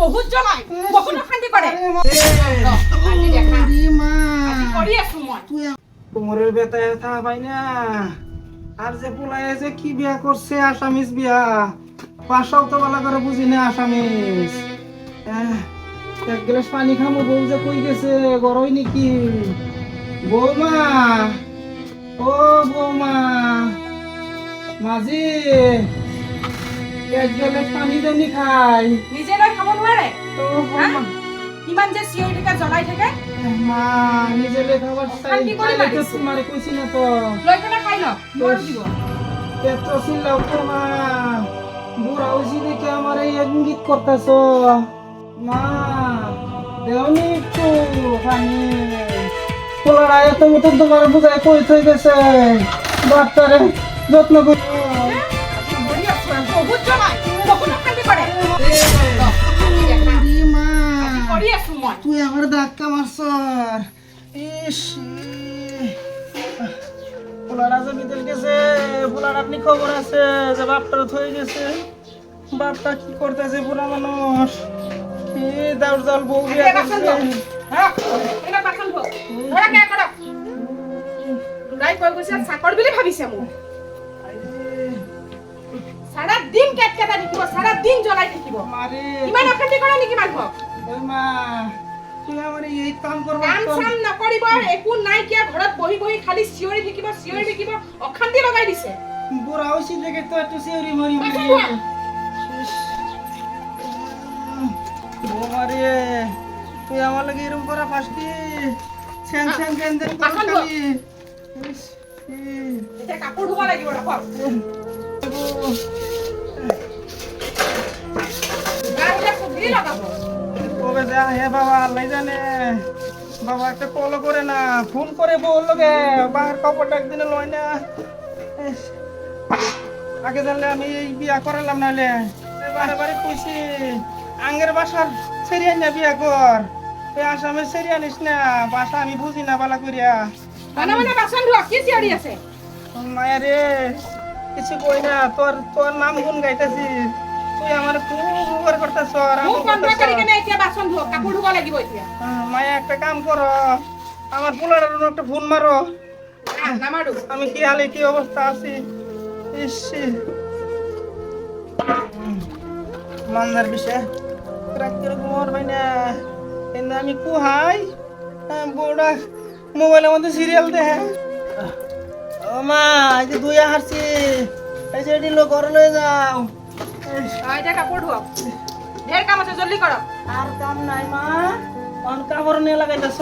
বহুত জ্বলাই বহুত অশান্তি কৰে কোমরের থা পাই না। আর যে পোলাই যে কি বিয়া করছে আসামিস বিয়া বাসাও তো ভালো করে বুঝি না আসামিস এক গ্লাস পানি খামো বউ যে কই গেছে গরই নাকি? বৌমা ও বৌমা। মাঝি পানি দেনি খাই নিজে লৈ খাব নোৱাৰে? ইমান যে চিঞৰি থাকে জ্বলাই থাকে? মা নিজে লেখাবার চাই অশান্তি করে চাইলে তো মারিস। তোমারে কইছি না তো। লৈ পেলাই খাই মোৰ মা। বুড়া হয়েছি দেখে আমার এই ইঙ্গিত করতেছ মা দেওনি একটু পানি। পোলারা এত মতো তোমার বুঝায় কই থই গেছে। বাচ্চারে যত্ন করো মই তুই আমার ধাক্কা মারছ ইস পোলারা যে বিদেশ গেছে পোলার আপনি খবর আছে যে বাপটার থয়ে গেছে। বাপটা কি করতেছে বুড়া মানুষ? দাউর জল বউ বিয়া করছে? হা এটা বাচন ধো। ধৰা কে কৰক তাই কৈ গৈছে চাকৰ বুলি ভাবিছে মোক চাৰা দিন জ্বলাই থাকিব। ইমান অশান্তি কৰে নেকি মানুহক একো নাইকিয়া ঘৰত বহি বহি খালি চিঞৰি থাকিব চিঞৰি থাকিব অশান্তি লগাই দিছে। বুড়া হয়েছি দেখে বাসন মরি ধোৱা। বৌমারে তুই আমার লাগে এরকম করা ধোৱা। খালি। এতিয়া কাপোৰ ধুব লাগিব হে বাবা আল্লাহ জানে। বাবা একটা কল করে না ফোন করে বল লোকে বাবার খবরটা একদিনে লয় না। আগে জানলে আমি এই বিয়া করালাম নাহলে। বারে বারে কইছি আঙ্গের বাসার সেরিয়া না বিয়া কর। এই আসামের সেরিয়া নিস না বাসা আমি বুঝি না বালা করিয়া মানে মানে কি চিঞৰি আছে? মায়া রে কিছু কই না তোর তোর নাম গুন গাইতেছি। তুই আমার খুব উপকার করতেছ মোক বন্ধ কৰি কেনে এতিয়া বাচন ধোৱা কাপোৰ ধুব লাগিব এতিয়া। মায়া একটা কাম করো। আমার পোলার একটা ফোন মারো। আমি কি হালে কি অবস্থা আছি? ইস মান্দার বিষয় রাত্রে ঘুমার ভাই না। কিন্তু আমি কুহাই বউটা মোবাইলের মধ্যে সিরিয়াল দেখে। ও মা এই যে দুই হারছি এই যে এটি লোক ঘরে লয়ে যাও। এতিয়া কাপোৰ ধুৱক ঢেৰ কাম আছে জলদি কৰক আর কাম নাই মা অন কাপড় নিয়ে লাগাইতেছ।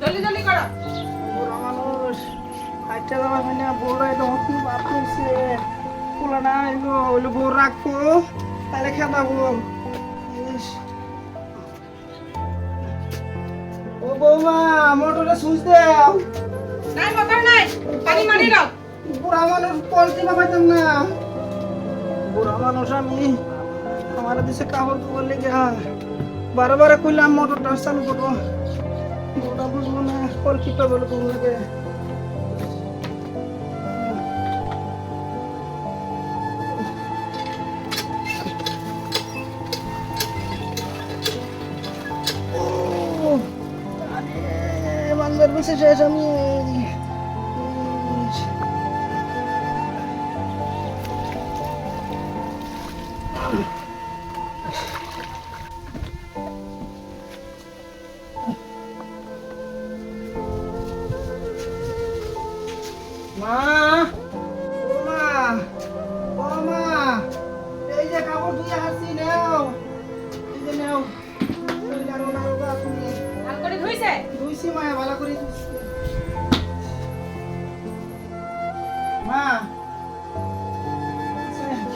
জলদি জলদি কৰক বুড়া মানুষ হাইটা যাওয়া হয় না বউরা একদম কি বাপ হয়েছে পোলা না এলো ওইলো বউ রাখব তাহলে খেদাবো। ও বৌমা মোটরে সুইচ দেও। নাই মটৰ নাই পানী মাৰি লওক বুড়া মানুষ পলটি পাইতাম না। বুড়া মানুষ আমি আমার দিছে কাপড় কাপড় লেগে বারে বারে কইলাম মোটরটা চালু করব। বউটা বুঝব না পলটি পাবো কোন লাগে। শেষ আমি। Oh.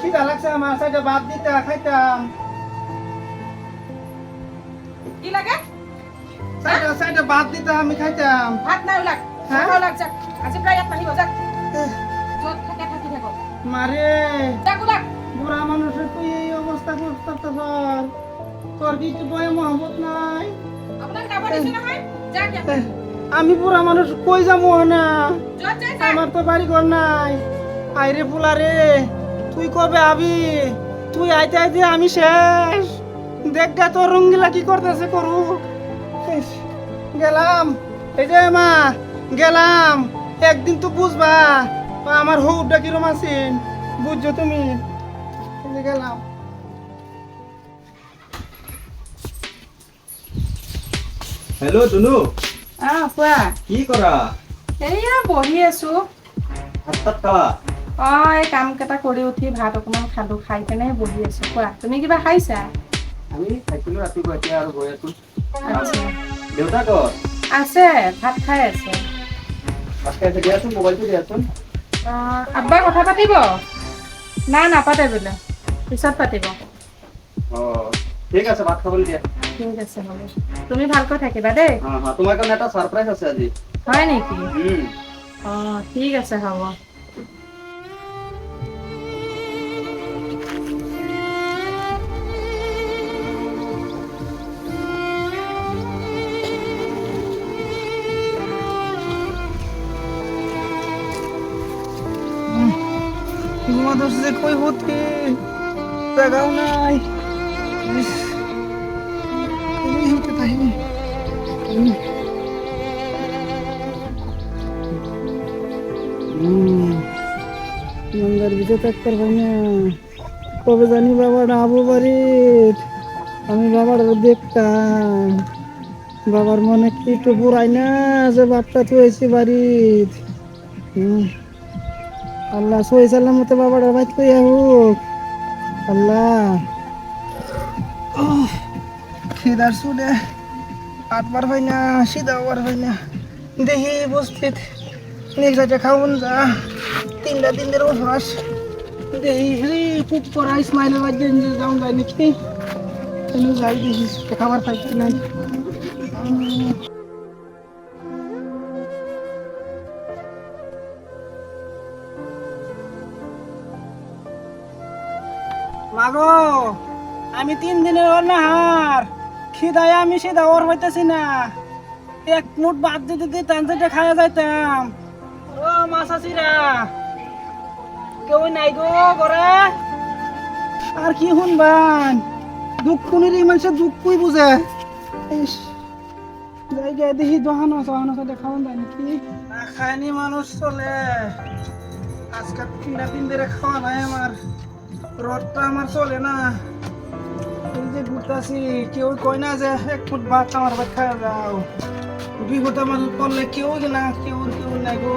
খিদা লাগছে আমার সাইডে ভাত দিতে খাইতাম। কি লাগে? সাইডে সাইডে ভাত দিতে আমি খাইতাম। ভাত নাই ওলাক হা? ভাত ওলাক যাক। আজি য'ত থাকে থাকি থাকক মারে। বুড়া মানুষের তুই এই অবস্থা করতে ধর তোর কি একটু বয়ে মহব্বত নাই? দিছো যাক আমি বুড়া মানুষ কই যাব না? আমার তো বাড়ি ঘর নাই। আইরে পোলা রে। তুই কবে আবি? তুই আইতে আইতে আমি শেষ। দেখ গে তোর রঙ্গিলা কি করতেছে করু। গেলাম। এই যে মা গেলাম। একদিন তো বুঝবা আমার হৌটা কিরম আছেন? বুঝছ তুমি? গেলাম। হেল্ল' ধুনু আহ কোৱা কি কৰা এইয়া বহি আছো। তাত খালা অ এই কাম কেইটা কৰি উঠি ভাত অকণমান খালো। খাই কেনে বহি আছো। কোৱা তুমি কিবা খাইছা? আমি খাইছিলো ৰাতিপুৱা এতিয়া আৰু গৈ আছো। আচ্ছা। দেউতা ক'ত আছে ভাত খাই আছে। ভাত খাইছে দিয়াচোন মোবাইলটো দিয়াচোন। অ, আব্বাই কথা পাতিব? নাই নাপাতে বোলে। পিছত পাতিব। অঁ ঠিক আছে ভাত খাবলৈ দিয়া। ঠিক আছে হ'ব। তুমি ভালকৈ থাকিবা দেই। তোমাৰ কাৰণে এটা ছাৰপ্ৰাইজ আছে আজি। হয় নেকি? অ ঠিক আছে হ'ব। ঘুমা ধরছে কই হতে জায়গাও নাই ইস, হতে তাইনি গঙ্গার ভিতরে থাকতে পারব না কবে জানি বাবার আবু বাড়ির আমি বাবার দেখতাম বাবার মনে কি একটু বুড়াই না যে বাপটা তুয়েছি বাড়ির হুম আল্লাহ সই সাল্লাম মতো বাবার বাইত কই হোক। আল্লাহ। খিদার সুদে আটবার হয় না সিধা বার হয় না। দেখি বসপিত নির্গাতে খাওন যা। তিনটা তিনদের অভ্যাস দেখি রে পুপ করা ইসমাইলের বাদ যাওয়া যায় নাকি? যাই দেখি খাবার পাইছি নাই। মাগো আমি তিন দিনের অনাহার খিদায় আমি সে দাওয়ার হইতেছি না। এক মুঠ বাদ দিতে দিতে টান চেটে খাওয়া যাইতাম। ও মাসাসিরা কেউ নাই গো ঘরে। আর কি শুনবান? দুঃখ শুনিলে মানুষের দুঃখই বুঝে। ইস, গে দেখি দোহানো সহানো খাওয়ান যায় নাকি? না খায়নি মানুষ চলে। আজকাল তিনটা তিন দিনে খাওয়া নাই আমার। রথটা আমার চলে না। এই যে ঘুরতাছি কেউ কয় না যে এক ফুট ভাত আমার ভাত খাওয়া যাও। বিপদ আমার করলে কেউ না কেউ কেউ নাই গো।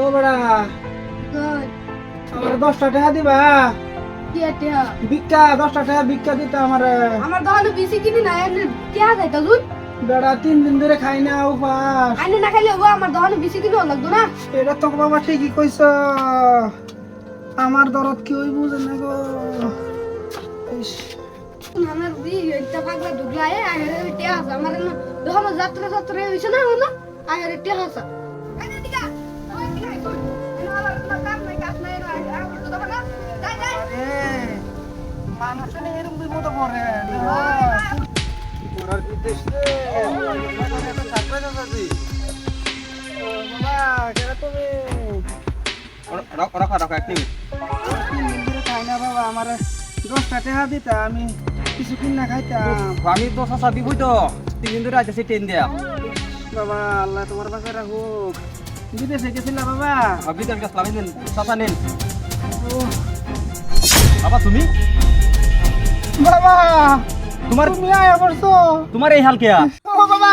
ও বড়া আমার দশটা টাকা দিবা? ভিক্ষা দশটা টাকা ভিক্ষা দিতে আমার আমার দোকানে বেশি কিনি না এনে কেয়া যায় তাজুন বেড়া তিন দিন ধরে খাই না উপাস। আইনে না খাইলে হব আমার দোকানে বেশি কিনি লাগতো না। এটা তো বাবা ঠিকই কইছ। আমার দরদ কেউই বুঝে না গো। আমার দি একটা পাগলা এ আগে টিয়া আছে। আমার দোকানে যাত্রা যাত্রা হইছে না হলো আগে টিয়া আছে। রাখো রাখো এক মিনিট খাই না বাবা আমার দশটা টাকা দিতা আমি কিছু কিনা খাইতাম আমি তো চাচা দিবই তো তিন ট্রেন দিয়া বাবা আল্লাহ তোমার পাশে রাখুক বিদেশে গেছিলা বাবা বিদেশ গেছিলাম চাচা নিন বাবা তুমি? বাবা তোমার তুমি আয়া করছ তোমার এই হাল কেয়া ও বাবা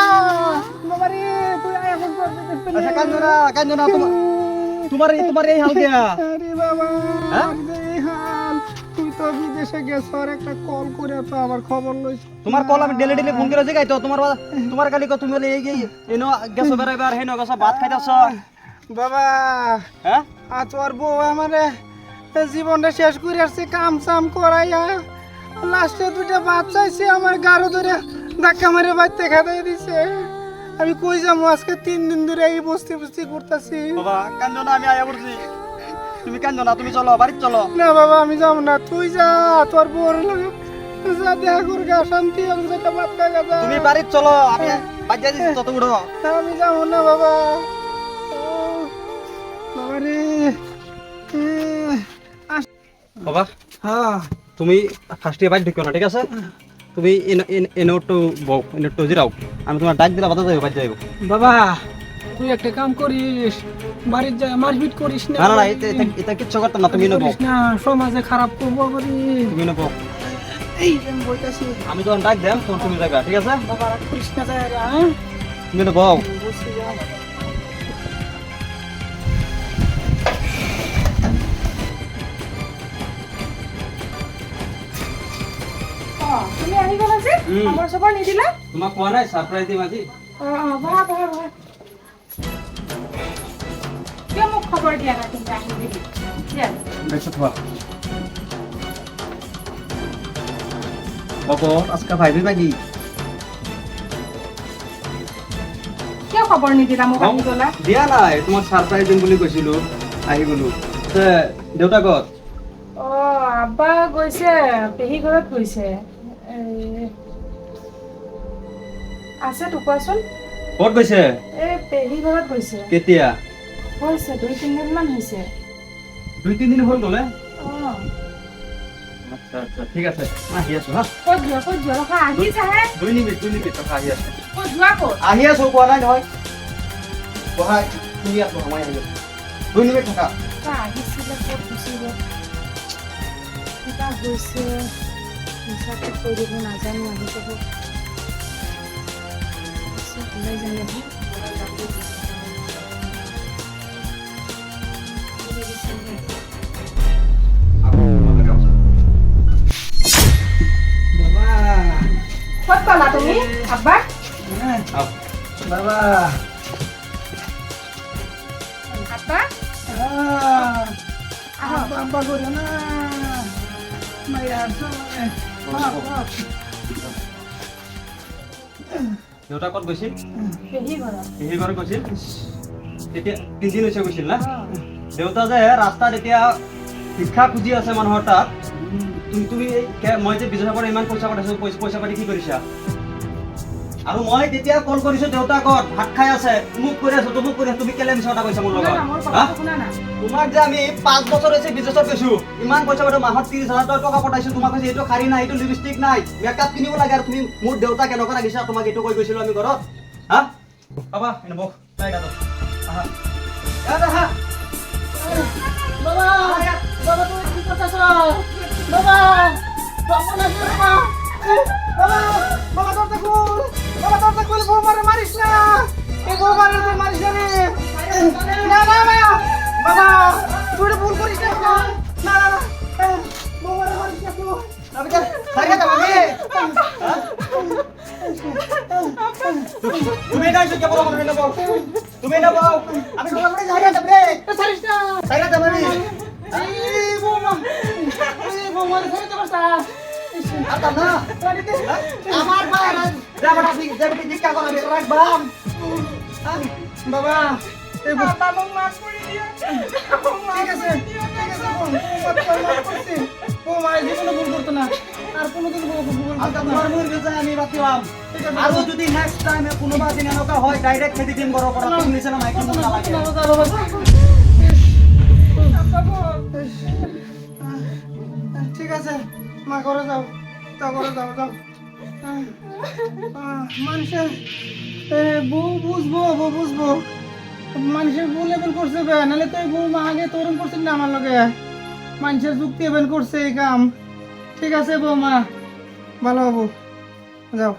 বাবা রে তুই আয়া করছ আচ্ছা কান্দো না কান্দো না তোমার তোমার এই তোমার এই হাল কেয়া আরে বাবা হ্যাঁ? এই হাল তুই তো বিদেশে গেছ আর একটা কল করে তো আমার খবর লইছ। তোমার কল আমি ডেলি ডেলি ফোন করে জিগাই তো তোমার তোমার কালি কো তুমি এই এনো গেছো বেড়াইবার হেনো গেছো ভাত খাইতাছ। বাবা হ্যাঁ? আ তোর বউ আমারে জীবনটা শেষ করে আসছে কাম সাম করাইয়া। লাস্টে দুটা বাচ্চাইছে আমার গাড়ো ধরে ধাক্কা মারে বাচ্চা খেতে দিছে। আমি কই যাব? আজকে তিন দিন ধরে এই বস্তি বস্তি করতেছি বাবা কান্দো না আমি আয়া পড়ছি। তুমি কেন না তুমি চলো বাড়ি চলো। না বাবা আমি যাব না। তুই যা তোর বউর লাগে যা দেখা করে গা শান্তি আমি যেটা ভাত খাগা যা তুমি বাড়ি চলো আমি বাজ্যা দিচ্ছি তত উঠো। আমি যাব না বাবা। বাবা রে বাবা। হ্যাঁ। তুমি ফার্স্ট ইয়ার বাড়ি ঢুকিও না ঠিক আছে? তুমি এনে একটু বউ এনে একটু জিরাও। আমি তোমার ডাক দিলে বাধা যাব বাড়ি যাব বাবা তুই একটা কাম করিস বাড়ির যা মারপিট করিস না না না এটা কিচ্ছু করতাম না তুমি নেব। না সমাজে খারাপ করব করি। তুমি নেব। আমি যখন ডাক দেম তখন তুমি যাবে ঠিক আছে? বাবা যায় রে হ্যাঁ? তুমি নেব। উম। খবৰ চবৰ নিদিলা তোমাক কোৱা নাই ছাৰপ্ৰাইজ দিম আজি অ, অ, বহা বহা বহা কিয় মোক খবৰ দিয়া নাই তুমি আহি বুলি দিয়া বেশি খোৱা বাবু আজকে ভাইবি বাকি কিয় খবৰ নিদিলা মোক আহি দিয়া নাই তোমাক ছাৰপ্ৰাইজ দিম বুলি কৈছিলো আহি গলো অ আব্বা গৈছে পেহী ঘৰত গৈছে আছে তো কোৱাচোন? ক'ত গৈছে? এই পেহী ঘৰত গৈছে। কেতিয়া? হৈছে দুই তিনিদিনমান হৈছে। দুই তিনিদিন হ'ল গ'লে অ। আচ্ছা আচ্ছা ঠিক আছে। মই আহি আছো হা? ক'ত যোৱা ক'ত যোৱা? ৰখা আহিছাহে দুই মিনিট দুই মিনিট ৰখা আহি আছো। ক'ত যোৱা ক'ত? আহি আছো কোৱা নাই নহয়। বহাই শুনি আছো মই আহি আছো। দুই মিনিট থাকা আহিছিলে ক'ত গুচি গ'ল? কিবা হৈছে। মিছাকে কৈ দিব নাজানো আহি যাব পিছত ওলাই যায় নেকি? বাবা ক'ত পালা তুমি আব্বা আহ, বাবা আব্বা আহ আহো আব্বা আব্বা করিও না মাইয়া আসো বাপ বাপ দেউতা ক'ত গৈছিল? পেহী ঘৰত। গৈছিল? তেতিয়া তিনিদিন হৈছে গৈছিল না? দেউতা যে ৰাস্তাত এতিয়া শিক্ষা খুজি আছে মানুহৰ তাত তুমি মই যে বিজনেছৰ ইমান পইচা পইচা পইচা পাতি কি কৰিছা? আৰু মই তেতিয়া কল কৰিছো দেউতাকত ভাত খাই আছে মোক কৰি আছো তুমুক কৰি আছো তুমি কেলে মিছা কথা কৈছা মোৰ লগত? তোমাক যে আমি পাঁচ বছৰ হৈছে বিজনেছত গৈছো ইমান পইচা পাতি মাহত ত্ৰিছ হাজাৰ টকা পঠাইছো তোমাক কৈছে এইটো শাৰী নাই এইটো লিপষ্টিক নাই মেকআপ কিনিব লাগে আৰু তুমি মোৰ দেউতা কেনেকুৱা লাগিছে তোমাক এইটো কৈ গৈছিলো আমি ঘৰত? হা? বাবা এনে বহ তাই গাতো আহা। আহা। বাবা বাবা তুমি কি করতেছ বাবা বাবা। বাবা বাবা মারে মারিস না। এই তুই মারিস না রে। না না না। বাবা তুই ভুল করিস না না না না। এ, মারিস না তুই আমি তো যাব তুমি বলো তুমি আমি যাব রে। সারিস না। যাবে এই এই না। আমার ঠিক বাবা আছে ঠিক জীবনে ভুল করতো না। আর কোনোদিন যদি নেক্সট টাইম কোনোবা দিন এনেকুৱা হয় ডাইৰেক্ট খেদি দিম ঘৰৰ পৰা তুমি নিচিনা মাইকী মোক নালাগে ঠিক আছে মা ঘরে যাও। তা ঘরে যাও যাও। মানুষের বউ বুঝব বউ বুঝব। মানুষের বউ লেবেল করছে বে, নাহলে তো বউ মা আগে তরুণ করছিল না আমার লগে। মানুষের যুক্তি এবেন করছে এই কাম। ঠিক আছে বউ মা ভালো হব। যাও।